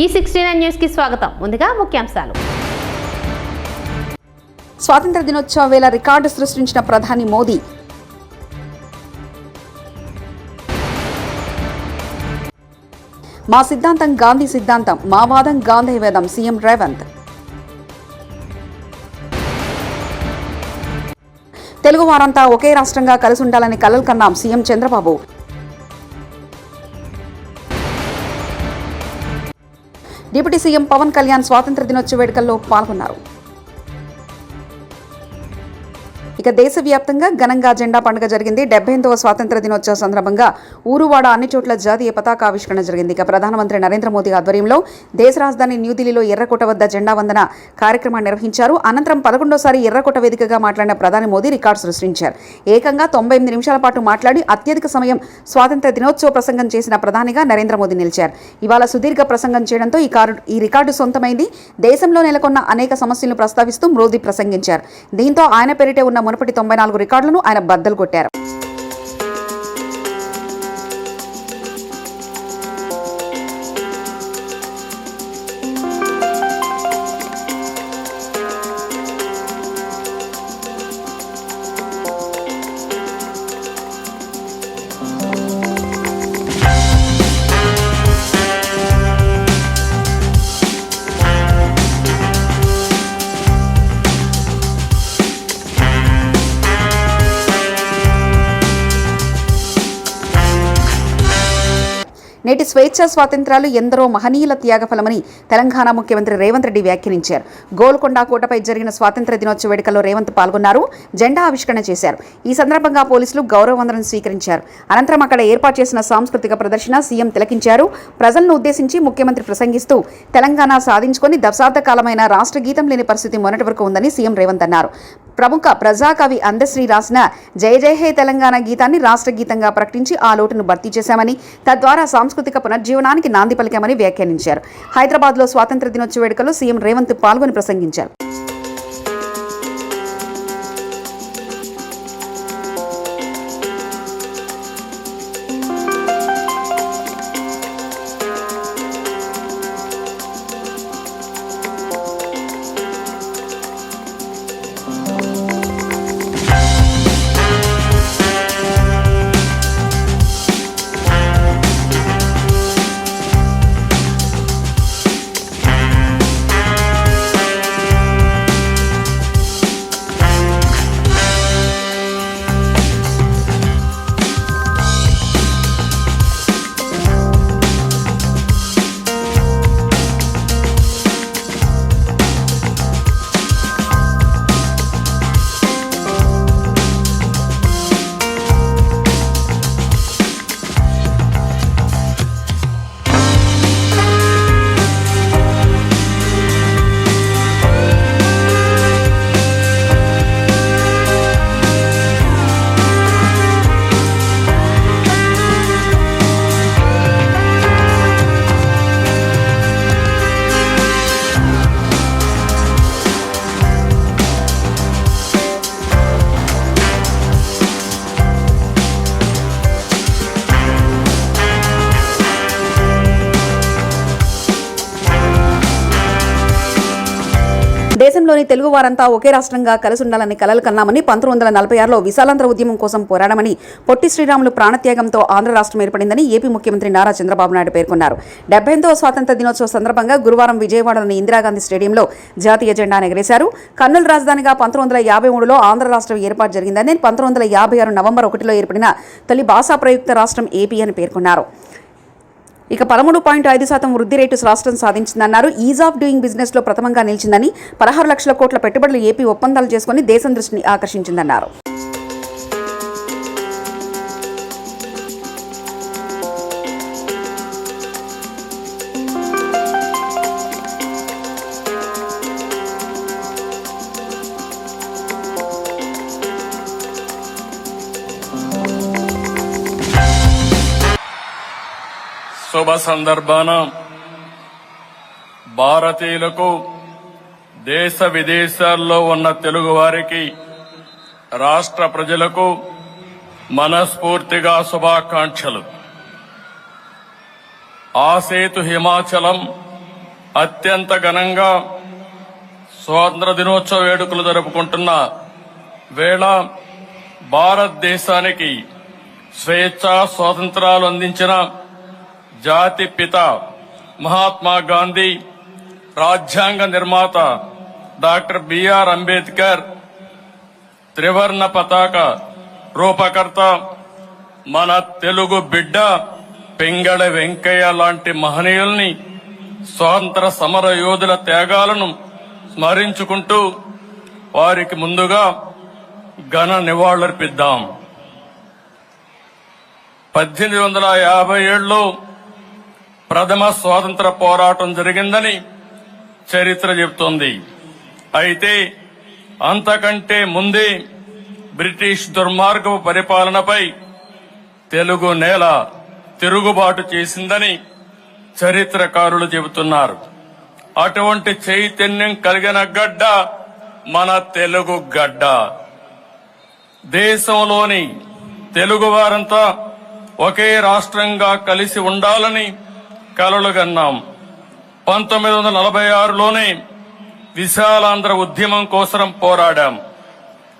ఈ sixty nine న్యూస్కి స్వాగతం. ముందుగా ముఖ్యాంశాలు. స్వాతంత్ర దినోత్సవ వేళ రికార్డు సృష్టించిన ప్రధాని మోదీ. మా సిద్ధాంతం గాంధీ సిద్ధాంతం మా వాదం గాంధీ వేదం సీఎం రేవంత్. తెలుగు వారంతా ఒకే రాష్ట్రంగా కలిసి ఉండాలని కలలు కన్నాం CM Chandrababu. Deputy CM Pawan Kalyan స్వాతంత్ర దినోత్సవ వేడుకల్లో పాల్గొన్నారు. ఇక దేశవ్యాప్తంగా ఘనంగా జెండా పండుగ జరిగింది. డెబ్బై ఎనిమిదవ స్వాతంత్ర దినోత్సవ సందర్భంగా ఊరువాడ అన్ని చోట్ల జాతీయ పతాకావిష్కరణ జరిగింది. ఇక ప్రధానమంత్రి నరేంద్ర మోదీ ఆధ్వర్యంలో దేశ రాజధాని న్యూఢిల్లీలో ఎర్రకోట వద్ద జెండా వందన కార్యక్రమాన్ని నిర్వహించారు. అనంతరం పదకొండోసారి ఎర్రకోట వేదికగా మాట్లాడిన ప్రధాని మోదీ రికార్డు సృష్టించారు. ఏకంగా తొంభై ఎనిమిది నిమిషాల పాటు మాట్లాడి అత్యధిక సమయం స్వాతంత్ర దినోత్సవ ప్రసంగం చేసిన ప్రధానిగా నరేంద్ర మోదీ నిలిచారు. ఇవాళ సుదీర్ఘ ప్రసంగం చేయడంతో ఈ కారు ఈ రికార్డు సొంతమైంది. దేశంలో నెలకొన్న అనేక సమస్యలను ప్రస్తావిస్తూ మోదీ ప్రసంగించారు. దీంతో ఆయన పేరిటే ఉన్న మునుపటి తొంభై నాలుగు రికార్డులను ఆయన బద్దలు కొట్టారు. స్వేచ్ఛ స్వాతంత్రాలు ఎందరో మహనీయుల త్యాగఫలమని తెలంగాణ ముఖ్యమంత్రి రేవంత్ రెడ్డి వ్యాఖ్యానించారు. గోల్కొండ కోటపై జరిగిన స్వాతంత్ర దినోత్సవ వేడుకల్లో రేవంత్ పాల్గొన్నారు జెండా ఆవిష్కరణ చేశారు. ఈ సందర్భంగా పోలీసులు గౌరవ వందనం స్వీకరించారు. అనంతరం అక్కడ ఏర్పాటు చేసిన సాంస్కృతిక ప్రదర్శన సీఎం తిలకించారు. ప్రజలను ఉద్దేశించి ముఖ్యమంత్రి ప్రసంగిస్తూ తెలంగాణ సాధించుకొని దశాబ్ద కాలమైన రాష్ట్ర గీతం లేని పరిస్థితి మొన్నటి వరకు ఉందని సీఎం రేవంత్ అన్నారు. ప్రముఖ ప్రజాకవి అందశ్రీ రాసిన జయ జయ హే తెలంగాణ గీతాన్ని రాష్ట్ర గీతంగా ప్రకటించి ఆ లోటును భర్తీ చేశామని తద్వారా సాంస్కృతిక పునర్జీవనానికి నాంది పలికామని వ్యాఖ్యానించారు. హైదరాబాద్లో స్వాతంత్ర దినోత్సవ వేడుకలో సీఎం రేవంత్ పాల్గొని ప్రసంగించారు. దేశంలోని తెలుగు వారంతా ఒకే రాష్ట్రంగా కలిసి ఉండాలని కలలు కన్నామని పంతొమ్మిది వందల నలభై ఆరులో విశాలాంధ్ర ఉద్యమం కోసం పోరాడమని పొట్టి శ్రీరాములు ప్రాణత్యాగంతో ఆంధ్ర రాష్ట్రం ఏర్పడిందని ఏపీ ముఖ్యమంత్రి నారా చంద్రబాబు నాయుడు పేర్కొన్నారు. డెబ్బై ఎనిమిదవ స్వాతంత్ర దినోత్సవ సందర్భంగా గురువారం విజయవాడలోని ఇందిరాగాంధీ స్టేడియంలో జాతీయ జెండాను ఎగరేశారు. కర్నూలు రాజధానిగా పంతొమ్మిది వందల యాభై మూడులో ఆంధ్ర రాష్ట్రం ఏర్పాటు జరిగిందని పంతొమ్మిది వందల యాభై ఆరు నవంబర్ ఒకటిలో ఏర్పడిన తొలి భాషా ప్రయుక్త రాష్ట్రం ఏపీ అని పేర్కొన్నారు. ఇక పదమూడు పాయింట్ ఐదు శాతం వృద్ధి రేటు రాష్ట్రం సాధించిందన్నారు. ఈజ్ ఆఫ్ డూయింగ్ బిజినెస్లో ప్రథమంగా నిలిచిందని పదహారు లక్షల కోట్ల పెట్టుబడులు ఏపీ ఒప్పందాలు చేసుకుని దేశం దృష్టిని ఆకర్షించిందన్నారు. సందర్భాన. భారతీయులకు దేశ విదేశాల్లో ఉన్న తెలుగువారికి రాష్ట్ర ప్రజలకు మనస్ఫూర్తిగా శుభాకాంక్షలు. ఆసేతు హిమాచలం అత్యంత ఘనంగా స్వాతంత్ర దినోత్సవ వేడుకలు జరుపుకుంటున్న వేళ భారతదేశానికి స్వేచ్ఛ స్వాతంత్రాలు అందించిన జాతి పిత మహాత్మా గాంధీ రాజ్యాంగ నిర్మాత డాక్టర్ బిఆర్ అంబేద్కర్ త్రివర్ణ పతాక రూపకర్త మన తెలుగు బిడ్డ పింగళ వెంకయ్య లాంటి మహనీయుల్ని స్వాతంత్ర సమర యోధుల త్యాగాలను స్మరించుకుంటూ వారికి ముందుగా ఘన నివాళులర్పిద్దాం. పద్దెనిమిది వందల యాభై ఏడులో ప్రథమ స్వాతంత్ర పోరాటం జరిగిందని చరిత్ర చెబుతోంది. అయితే అంతకంటే ముందే బ్రిటిష్ దుర్మార్గపు పరిపాలనపై తెలుగు నేల తిరుగుబాటు చేసిందని చరిత్రకారులు చెబుతున్నారు. అటువంటి చైతన్యం కలిగిన గడ్డ మన తెలుగు గడ్డ. దేశంలోని తెలుగు వారంతా ఒకే రాష్ట్రంగా కలిసి ఉండాలని కలలుగన్నాం పంతొమ్మిది వందల నలభై ఆరులోనే విశాలాంధ్ర ఉద్యమం కోసం పోరాడాం.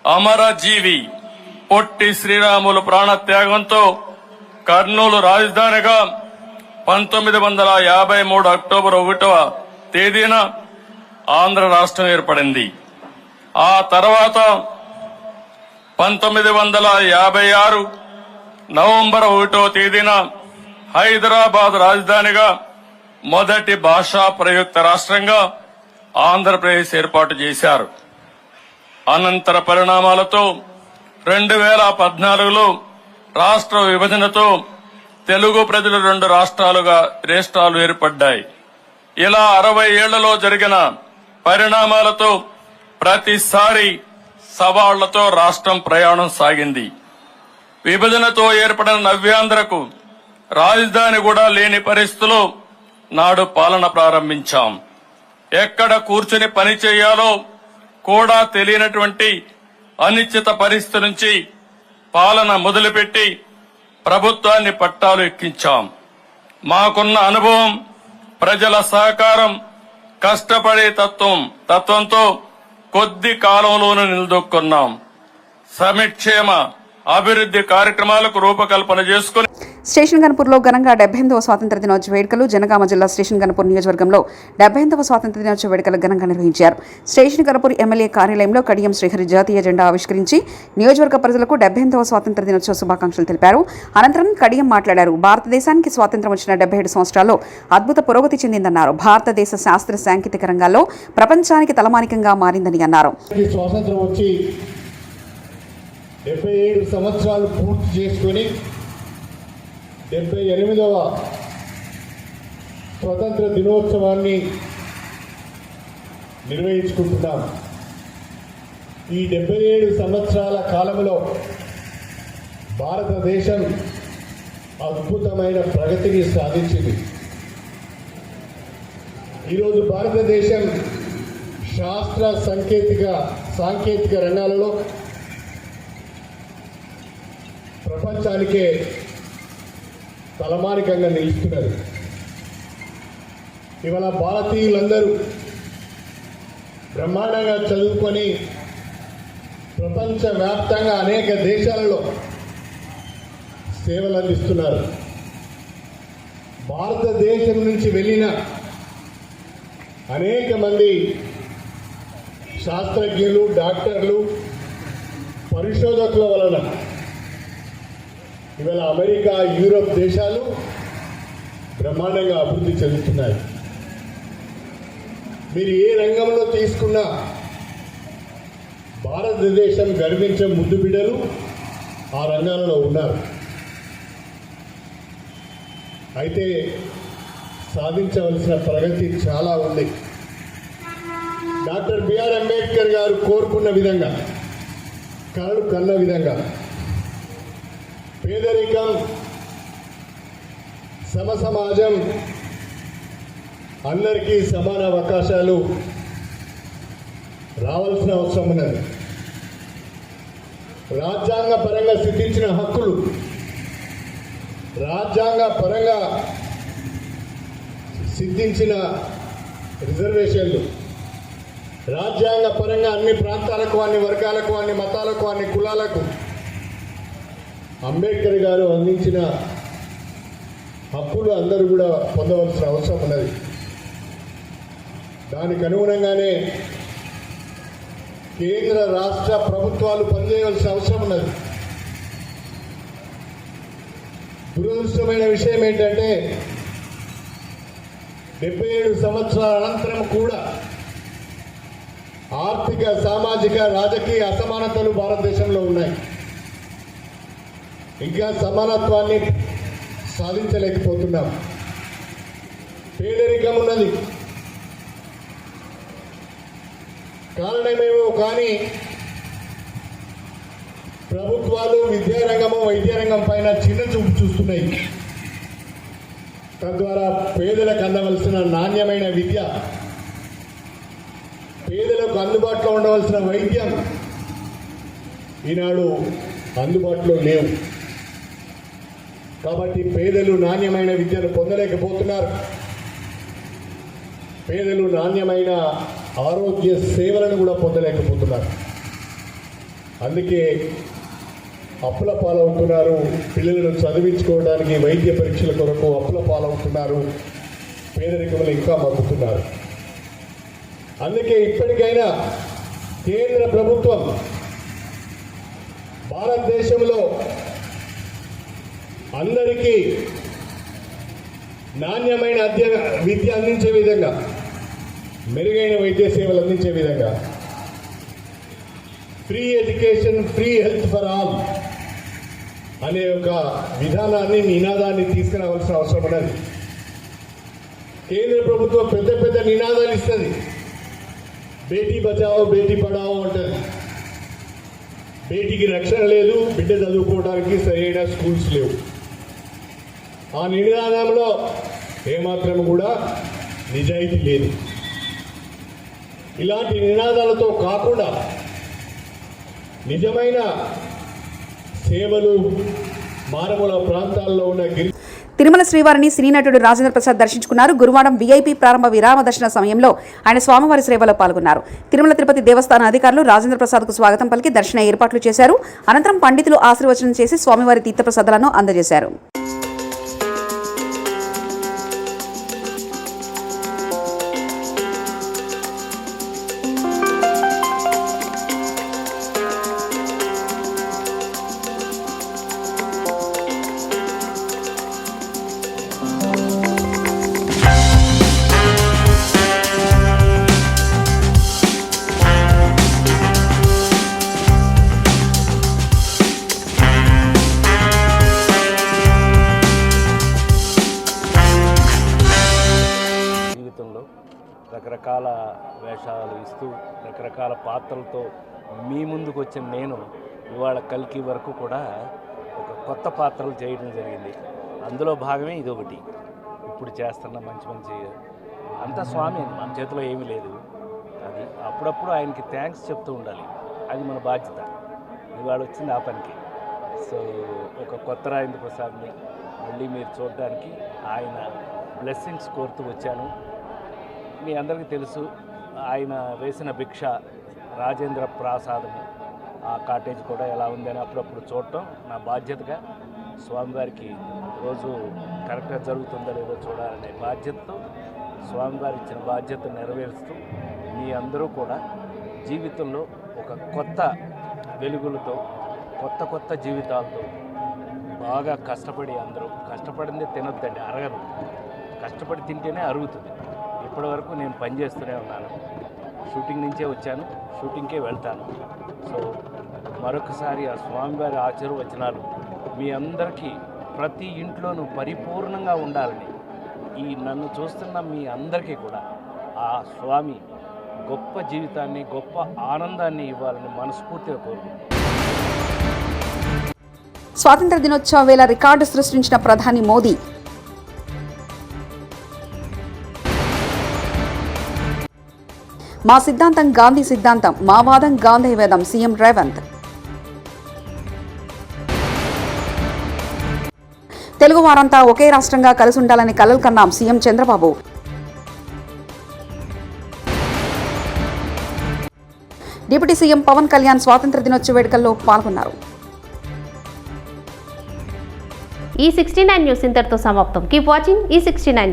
అమరజీవి పొట్టి శ్రీరాములు ప్రాణత్యాగంతో కర్నూలు రాజధానిగా పంతొమ్మిది వందల యాభై మూడు అక్టోబర్ ఒకటవ తేదీన ఆంధ్ర రాష్ట్రం ఏర్పడింది. ఆ తర్వాత పంతొమ్మిది వందల యాభై ఆరు నవంబర్ ఒకటో తేదీన హైదరాబాద్ రాజధానిగా మొదటి భాషా ప్రయుక్త రాష్ట్రంగా ఆంధ్రప్రదేశ్ ఏర్పాటు చేశారు. అనంతర పరిణామాలతో రెండు వేల పద్నాలుగులో రాష్ట్ర విభజనతో తెలుగు ప్రజలు రెండు రాష్ట్రాలుగా రాష్ట్రాలు ఏర్పడ్డాయి. ఇలా అరవై ఏళ్ళలో జరిగిన పరిణామాలతో ప్రతిసారి సవాళ్ళతో రాష్ట్రం ప్రయాణం సాగింది. విభజనతో ఏర్పడిన నవ్యాంధ్రకు రాజధాని కూడా లేని పరిస్థితులు నాడు పాలన ప్రారంభించాం. ఎక్కడ కూర్చుని పని చేయాలో కూడా తెలియనటువంటి అనిశ్చిత పరిస్థితి నుంచి పాలన మొదలుపెట్టి ప్రభుత్వాన్ని పట్టాలు ఎక్కించాం. మాకున్న అనుభవం ప్రజల సహకారం కష్టపడే తత్వం తత్వంతో కొద్ది కాలంలోనే నిలదొక్కున్నాం. సమిక్షేమ అభివృద్ధి కార్యక్రమాలకు రూపకల్పన చేసుకుని స్టేషన్ గన్పూర్లో ఘనంగా డెబ్బై ఎనిమిదవ స్వాతంత్ర దినోత్సవ వేడుకలు జనగామ జిల్లా స్టేషన్ గన్పూర్ నియోజకవర్గంలో డెబ్బై ఎనిమిదవ స్వాతంత్ర దినోత్సవ వేడుకలు ఘనంగా నిర్వహించారు. స్టేషన్ గన్పూర్ ఎమ్మెల్యే కార్యాలయంలో కడియం శ్రీహరి జాతీయ జెండా ఆవిష్కరించి నియోజకవర్గ ప్రజలకు డెబ్బై ఎనిమిదవ స్వాతంత్ర దినోత్సవ శుభాకాంక్షలు తెలిపారు. అనంతరం కడియం మాట్లాడారు. భారతదేశానికి స్వాతంత్రం వచ్చిన డెబ్బై ఏడు సంవత్సరాల్లో అద్భుత పురోగతి చెందిందన్నారు. భారతదేశ శాస్త్ర సాంకేతిక రంగాల్లో ప్రపంచానికి తలమానికంగా మారిందని అన్నారు. స్వాతంత్రం వచ్చి డెబ్బై ఏడు సంవత్సరాలు పూర్తి చేసుకొని డెబ్బై ఎనిమిదవ స్వతంత్ర దినోత్సవాన్ని నిర్వహించుకుంటున్నాం. ఈ డెబ్బై ఏడు సంవత్సరాల కాలంలో భారతదేశం అద్భుతమైన ప్రగతిని సాధించింది. ఈరోజు భారతదేశం శాస్త్ర సాంకేతిక సాంకేతిక రంగాలలో ప్రపంచానికే తలమానికంగా నిలుస్తున్నారు. ఇవాళ భారతీయులందరూ బ్రహ్మాండంగా చదువుకొని ప్రపంచవ్యాప్తంగా అనేక దేశాలలో సేవలు అందిస్తున్నారు. భారతదేశం నుంచి వెళ్ళిన అనేక మంది శాస్త్రజ్ఞులు డాక్టర్లు పరిశోధకుల వలన ఇవాళ అమెరికా యూరోప్ దేశాలు బ్రహ్మాండంగా అభివృద్ధి చెందుతున్నాయి. మీరు ఏ రంగంలో తీసుకున్నా భారతదేశం గర్వించే ముద్దు బిడ్డలు ఆ రంగాలలో ఉన్నారు. అయితే సాధించవలసిన ప్రగతి చాలా ఉంది. డాక్టర్ బిఆర్ అంబేద్కర్ గారు కోరుకున్న విధంగా కలలు కన్న విధంగా పేదరికం సమ సమాజం అందరికీ సమాన అవకాశాలు రావాల్సిన అవసరం ఉన్నది. రాజ్యాంగ పరంగా సిద్ధించిన హక్కులు రాజ్యాంగ పరంగా సిద్ధించిన రిజర్వేషన్లు రాజ్యాంగ పరంగా అన్ని ప్రాంతాలకు అన్ని వర్గాలకు అన్ని మతాలకు అన్ని కులాలకు అంబేద్కర్ గారు అందించిన హక్కులు అందరూ కూడా పొందవలసిన అవసరం ఉన్నది. దానికి అనుగుణంగానే కేంద్ర రాష్ట్ర ప్రభుత్వాలు పనిచేయవలసిన అవసరం ఉన్నది. దురదృష్టమైన విషయం ఏంటంటే డెబ్బై ఏడు సంవత్సరాల అనంతరం కూడా ఆర్థిక సామాజిక రాజకీయ అసమానతలు భారతదేశంలో ఉన్నాయి. ఇంకా సమానత్వాన్ని సాధించలేకపోతున్నాం. పేదరికం ఉన్నది. కారణమేమో కానీ ప్రభుత్వాలు విద్యారంగము వైద్యరంగం పైన చిన్న చూపు చూస్తున్నాయి. తద్వారా పేదలకు అందవలసిన నాణ్యమైన విద్య పేదలకు అందుబాటులో ఉండవలసిన వైద్యం ఈనాడు అందుబాటులో లేవు. కాబట్టి పేదలు నాణ్యమైన విద్యను పొందలేకపోతున్నారు. పేదలు నాణ్యమైన ఆరోగ్య సేవలను కూడా పొందలేకపోతున్నారు. అందుకే అప్పుల పాలవుతున్నారు. పిల్లలను చదివించుకోవడానికి వైద్య పరీక్షల కొరకు అప్పుల పాలవుతున్నారు. పేదరికములు ఇంకా మగ్గుతున్నారు. అందుకే ఇప్పటికైనా కేంద్ర ప్రభుత్వం భారతదేశంలో అందరికీ నాణ్యమైన అధ్య విద్య అందించే విధంగా మెరుగైన వైద్య సేవలు అందించే విధంగా free education free health for all అనే ఒక విధానాన్ని నినాదాన్ని తీసుకురావాల్సిన అవసరం ఉన్నది. కేంద్ర ప్రభుత్వం పెద్ద పెద్ద నినాదాలు ఇస్తుంది. బేటీ బచావో బేటీ పడావో అంటుంది. బేటీకి రక్షణ లేదు బిడ్డ చదువుకోవడానికి సరైన స్కూల్స్ లేవు. ఆ నినాదంలో ఏమాత్రం కూడా నిజాయితీ లేదు. ఇలాంటి నినాదాలతో కాకుండా నిజమైన సేవలు మానవుల ప్రాంతాల్లో ఉన్న గిరి తిరుమల శ్రీవారిని సినీ నటుడు రాజేంద్ర ప్రసాద్ దర్శించుకున్నారు. గురువారం వీఐపీ ప్రారంభ విరామ దర్శన సమయంలో ఆయన స్వామివారి సేవలో పాల్గొన్నారు. తిరుమల తిరుపతి దేవస్థాన అధికారులు రాజేంద్ర ప్రసాద్కు స్వాగతం పలికి దర్శన ఏర్పాట్లు చేశారు. అనంతరం పండితులు ఆశీర్వచనం చేసి స్వామివారి తీర్థప్రసాదాలను అందజేశారు. రకరకాల పాత్రలతో మీ ముందుకు వచ్చిన నేను ఇవాళ కల్కి వరకు కూడా ఒక కొత్త పాత్రలు చేయడం జరిగింది. అందులో భాగమే ఇదొకటి. ఇప్పుడు చేస్తున్న మంచి మంచి అంతా స్వామి మన చేతిలో ఏమీ లేదు. అది అప్పుడప్పుడు ఆయనకి థ్యాంక్స్ చెప్తూ ఉండాలి. అది మన బాధ్యత. ఇవాళ వచ్చింది ఆ పనికి. సో ఒక కొత్త రాజేంద్ర ప్రసాద్ని మళ్ళీ మీరు చూడడానికి ఆయన బ్లెస్సింగ్స్ కోరుతూ వచ్చాను. మీ అందరికీ తెలుసు ఆయన వేసిన భిక్ష రాజేంద్ర ప్రాసాదము ఆ కాటేజ్ కూడా ఎలా ఉందని అప్పుడప్పుడు చూడటం నా బాధ్యతగా స్వామివారికి రోజు కరెక్ట్గా జరుగుతుందో లేదో చూడాలనే బాధ్యతతో స్వామివారి ఇచ్చిన బాధ్యత నెరవేరుస్తూ మీ అందరూ కూడా జీవితంలో ఒక కొత్త వెలుగులతో కొత్త కొత్త జీవితాలతో బాగా కష్టపడి అందరూ కష్టపడిందే తినొద్దండి అరగదు. కష్టపడి తింటేనే అరుగుతుంది. ఇప్పటివరకు నేను పని చేస్తూనే ఉన్నాను. షూటింగ్ నుంచే వచ్చాను. షూటింగ్కే వెళ్తాను. సో మరొకసారి ఆ స్వామివారి ఆశీర్వచనాలు మీ అందరికీ ప్రతి ఇంట్లోనూ పరిపూర్ణంగా ఉండాలని ఈ నన్ను చూస్తున్న మీ అందరికీ కూడా ఆ స్వామి గొప్ప జీవితాన్ని గొప్ప ఆనందాన్ని ఇవ్వాలని మనస్ఫూర్తిగా కోరుకుంటున్నాను. స్వాతంత్ర దినోత్సవ వేళ రికార్డు సృష్టించిన ప్రధాని మోదీ మా సిద్ధాంతం గాంధీ సిద్ధాంతం మా వాదం గాంధీ వేదం సీఎం రేవంత్. తెలుగు వారంతా ఒకే రాష్ట్రంగా కలిసి ఉండాలని కలలు కన్నాం CM Chandrababu. Deputy CM Pawan Kalyan స్వాతంత్ర దినోత్సవ వేడుకల్లో పాల్గొన్నారు. ఈ సిక్స్టీ నైన్ న్యూస్ ఇంతటితో సమాప్తం. కీప్ వాచింగ్ ఈ సిక్స్టీ నైన్